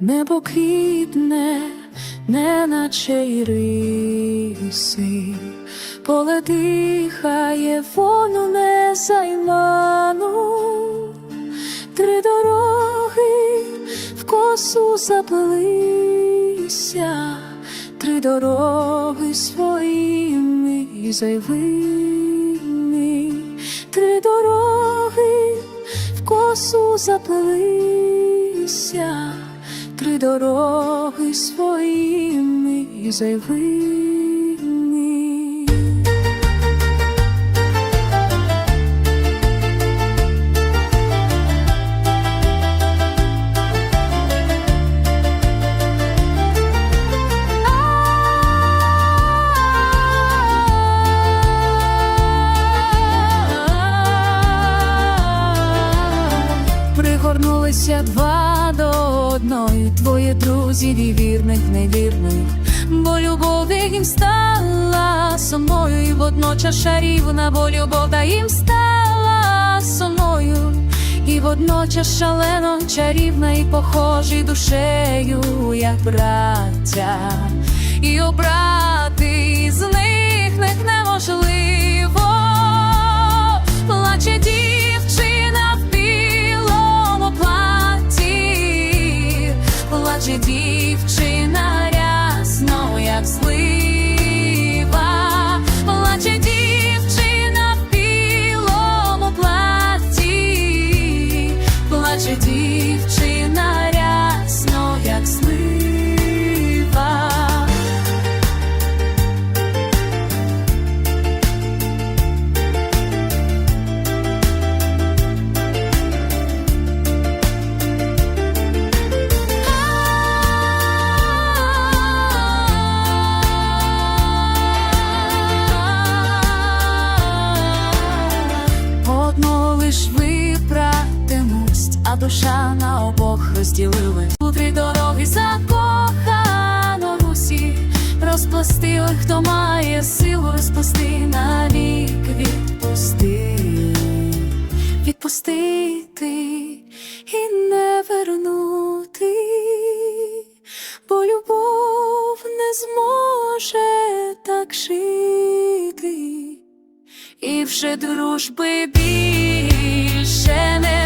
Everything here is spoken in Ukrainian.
Небо квітне, неначе іриси, поле дихає вону незайману, три дороги в косу заплелися, три дороги своїми зайвими, три дороги в косу заплелися, три дороги своїми зайвими. Пригорнулися два до одної, твої друзів і вірних, невірних, бо любов їм стала сумою, і водночас шарівна, бо любов та їм стала сумою, і водночас шалено чарівна і похожі душею, як браття, дівчина рясно, як слива, плаче дівчина в платі, плаче дівчина душа на обох розділилась. У три дороги закохано Русі, розпласти, ой, хто має силу розпласти навік відпусти, відпустити і не вернути, бо любов не зможе так жити. І вже дружби більше не